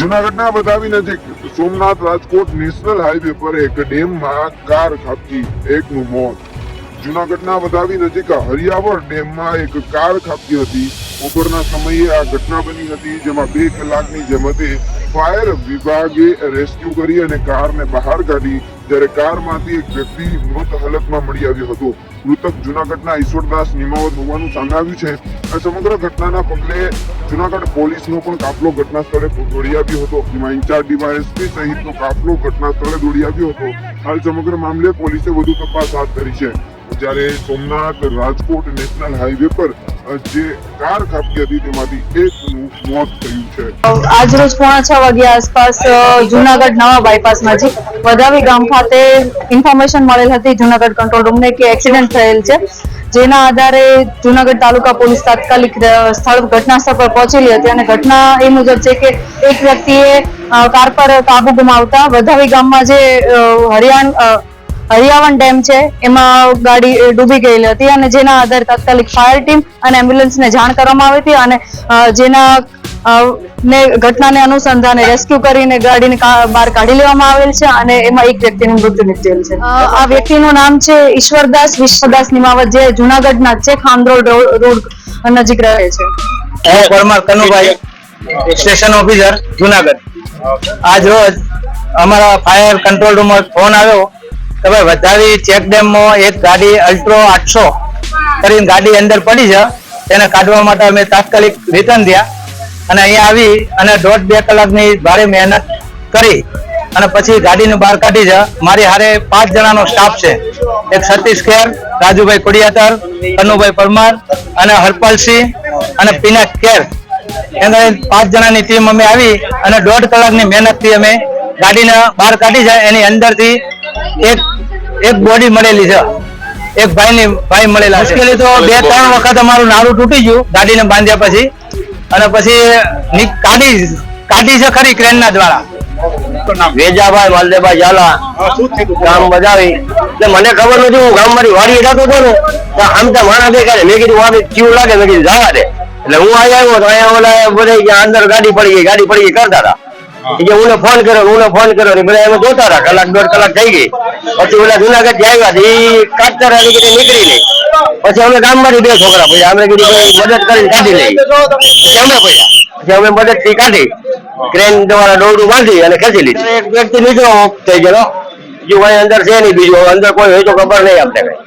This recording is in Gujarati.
જુનાગઢના બતાવી નજીક સોમનાથ રાજકોટ નેશનલ હાઈવે પર એક ડેમમાં કાર ખાબકી, એકનું મોત. જુનાગઢના વધાવી નજીક હરિયાવર ડેમમાં એક કાર ખાબકી હતી. બપોરના સમયે આ ઘટના બની હતી, જેમાં બે કલાકની જેમતે ફાયર વિભાગે રેસ્ક્યુ કરી અને કારને બહાર કાઢી જ્યારે કારમાંથી એક વ્યક્તિ મૃત હાલતમાં મળી આવ્યો હતો. મૃતક જુનાગઢના ઈશ્વરદાસ નિમાવત હોવાનું સામે છે આ સમગ્ર ઘટનાના પગલે જુનાગઢ પોલીસનો પણ કાફલો ઘટના સ્થળે દોડી આવ્યો હતો. જેમાં ઇન્ચાર્જ ડીવાયએસપી સહિતનો કાફલો ઘટના સ્થળે દોડી આવ્યો હતો. હાલ સમગ્ર મામલે પોલીસે વધુ તપાસ હાથ ધરી છે. જ્યારે સોમનાથ રાજકોટ નેશનલ હાઈવે પર જે કાર કાપી હતી, તેમાંથી એકનું મોત થયું છે. આજ રોજ પોણા છ વાગ્યા આસપાસ જુનાગઢ નવા બાયપાસ નજીક વધાવી ગામ ખાતે ઇન્ફોર્મેશન મળેલ હતી જુનાગઢ કંટ્રોલ રૂમને કે એક્સિડન્ટ થયેલ છે, જેના આધારે જુનાગઢ તાલુકા પોલીસ તાત્કાલિક સ્થળ ઘટના સ્થળ પર પહોંચેલી હતી અને ઘટના એ મુજબ છે કે એક વ્યક્તિએ કાર પર કાબુ ગુમાવતા વધાવી ગામમાં જે હરિયાણ હરિયાવન ડેમ છે. એમાં ગાડી ડૂબી ગયેલી હતી અને જેના આધારે તાત્કાલિક ફાયર ટીમ અને એમ્બ્યુલન્સને જાણ કરવામાં આવી હતી અને જેના ને ઘટનાને અનુસંધાને રેસ્ક્યુ કરીને ગાડીને બહાર કાઢી લેવામાં આવેલ છે અને એમાં એક વ્યક્તિનું મૃત્યુ નિપજેલ છે. આ વ્યક્તિનું નામ છે ઈશ્વરદાસ વિશ્વદાસ નિમાવત જે જુનાગઢના છે ખામરોડ રોડ રોડ નજીક રહે છે. હું પરમાર કનુભાઈ સ્ટેશન ઓફિસર જુનાગઢ. આજ રોજ અમારા ફાયર કંટ્રોલ રૂમ ફોન આવ્યો. કે વધાવી ચેક ડેમમાં એક ગાડી અલ્ટ્રો આઠસો કરીને ગાડી અંદર પડી છે. તેને કાઢવા માટે અમે તાત્કાલિક રિટર્ન થયા. અને અહીંયા આવી અને દોઢ બે કલાકની ભારે મહેનત કરી અને પછી ગાડીને બહાર કાઢી છે. મારી હારે પાંચ જણાનો સ્ટાફ છે. એક સતીશ ખેર, રાજુભાઈ કુડિયાતર, કનુભાઈ પરમાર અને હરપાલસિંહ અને પિનાક ખેર. એમ પાંચ જણાની ટીમ અમે આવી અને દોઢ કલાકની મહેનતથી અમે ગાડીને બહાર કાઢી છે. એની અંદરથી એક એક બોડી મળેલી છે. એક ભાઈની ભાઈ મળેલા મુશ્કેલી તો બે ત્રણ વખત અમારું નાળું તૂટી ગયું ગાડીને બાંધ્યા પછી. અને પછી ની- કાઢી કાઢી છે ખરી ક્રેનના દ્વારા. વેજાભાઈ માલદેભાઈ ઝાલા. ગામ બજાવી. એટલે મને ખબર નથી હું ગામ મારી વાડી જતો હતો ને. તો આમ તો માણસ દેખાય મેં કીધું વાડી ચીવું લાગે મેં કીધું જવા દે. એટલે હું અહીંયા આવ્યો તો અહીંયા ઓલા બધા કે અંદર ગાડી પડી ગઈ ગાડી પડી ગઈ કરતા હતા. કે હું ફોન કર્યો હું ફોન કર્યો ને બધા એમ જોતા રહ્યા. કલાક દોઢ કલાક થઈ ગઈ. પછી ઓલા જુનાગઢથી આવ્યા એ કાચતા રહ્યા નીકળી નીકળી નહીં પછી અમે ગામમાંથી બે છોકરા પછી અમે કીધું મદદ કરીને કાઢી લઈ પછી અમે પૈસા પછી અમે મદદથી કાઢી ક્રેન દ્વારા દોરડું બાંધી અને ખેંચી લીધી. એક વ્યક્તિ નીકળો થઈ ગયો બીજું ભાઈ અંદર છે નહીં બીજું અંદર કોઈ હોય તો ખબર નહીં આપણે કઈ